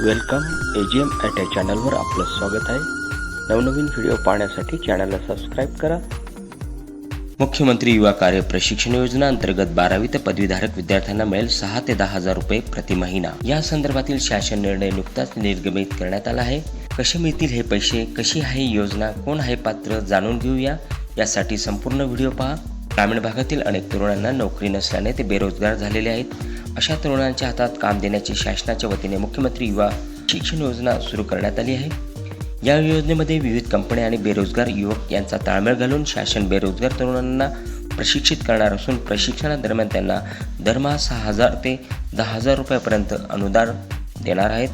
Welcome A G M at या चॅनलवर आपलं स्वागत आहे. नवनवीन व्हिडिओ पाहण्यासाठी चॅनलला सबस्क्राईब करा. मुख्यमंत्री युवा कार्य प्रशिक्षण योजना अंतर्गत बारावी ते पदवीधारक विद्यार्थ्यांना मिळेल सहा ते दहा हजार रुपये प्रति महिना. या संदर्भातील शासन निर्णय नुकताच निर्गमित करण्यात आला आहे. कसे मिळतील हे पैसे कशी आहे योजना कोण आहे पात्र जाणून घेऊया. यासाठी संपूर्ण व्हिडिओ पहा. ग्रामीण भागातील अनेक तरुणांना नोकरी नसल्याने ते बेरोजगार झालेले आहेत. अशा तरुणांच्या हातात काम देण्याची शासनाच्या वतीने मुख्यमंत्री युवा शिक्षण योजना सुरू करण्यात आली आहे. या योजनेमध्ये विविध कंपन्या आणि बेरोजगार युवक यांचा ताळमेळ घालून शासन बेरोजगार तरुणांना प्रशिक्षित करणार असून प्रशिक्षणादरम्यान त्यांना दरमहा सहा हजार ते दहा हजार रुपयापर्यंत अनुदान देणार आहेत.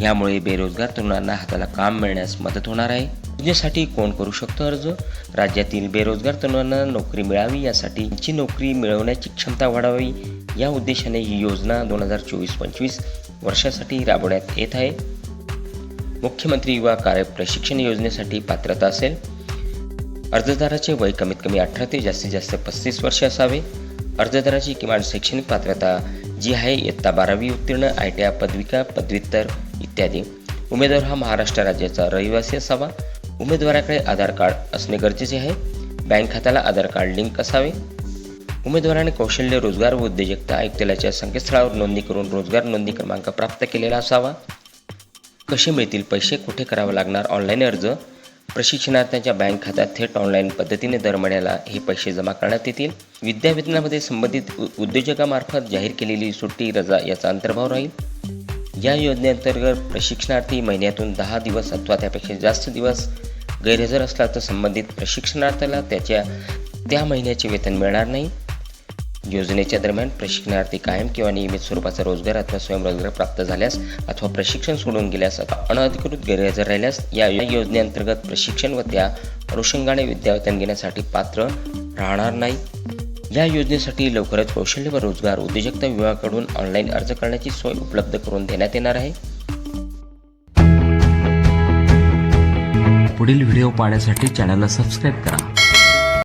यामुळे बेरोजगार तरुणांना हाताला काम मिळण्यास मदत होणार आहे. योजनेसाठी कोण करू शकतो अर्ज? राज्यातील बेरोजगार तरुणांना नोकरी मिळावी यासाठी त्यांची नोकरी मिळवण्याची क्षमता वाढावी या उद्देशाने ही योजना दोन हजार चोवीस पंचवीस वर्षासाठी राबवण्यात येत आहे. मुख्यमंत्री युवा कार्य प्रशिक्षण योजनेसाठी पात्रता असेल. अर्जदाराचे वय कमीत कमी अठरा ते जास्तीत जास्त पस्तीस वर्ष असावे. अर्जदाराची किमान शैक्षणिक पात्रता जी आहे इयत्ता बारावी उत्तीर्ण आय टी आय पदविका पदव्युत्तर इत्यादी. उमेदवार हा महाराष्ट्र राज्याचा रहिवासी असावा. उमेदवाराकडे आधार कार्ड असणे गरजेचे आहे. बँक खात्याला आधार कार्ड लिंक असावे. उमेदवाराने कौशल्य रोजगार व उद्योजकता आयुक्तालयाच्या संकेतस्थळावर नोंदणी करून रोजगार नोंदणी क्रमांक प्राप्त केलेला असावा. कसे मिळतील पैसे? कुठे करावे लागणार? ऑनलाईन अर्ज? प्रशिक्षणार्थ्यांच्या बँक खात्यात थेट ऑनलाईन पद्धतीने दर महिन्याला हे पैसे जमा करण्यात येतील. विद्यावेतनामध्ये संबंधित उ- उद्योजकामार्फत जाहीर केलेली सुट्टी रजा याचा अंतर्भाव राहील. या योजनेअंतर्गत प्रशिक्षणार्थी महिन्यातून दहा दिवस अथवा त्यापेक्षा जास्त दिवस गैरहजर असला तर संबंधित प्रशिक्षणार्थ्याला त्याच्या त्या महिन्याचे वेतन मिळणार नाही. योजनेच्या दरम्यान प्रशिक्षणार्थी कायम किंवा नियमित स्वरूपाचा रोजगार अथवा स्वयंरोजगार प्राप्त झाल्यास अथवा प्रशिक्षण सोडून गेल्यास अथवा अनधिकृत गैरहजर राहिल्यास या या योजनेअंतर्गत प्रशिक्षण व त्या अनुषंगाने विद्यावेतन घेण्यासाठी पात्र राहणार नाही. या योजनेसाठी लवकरच कौशल्य व रोजगार उद्योजकता विभागाकडून ऑनलाईन अर्ज करण्याची सोय उपलब्ध करून देण्यात येणार आहे. पुढील व्हिडिओ पाहण्यासाठी चॅनलला सबस्क्राईब करा.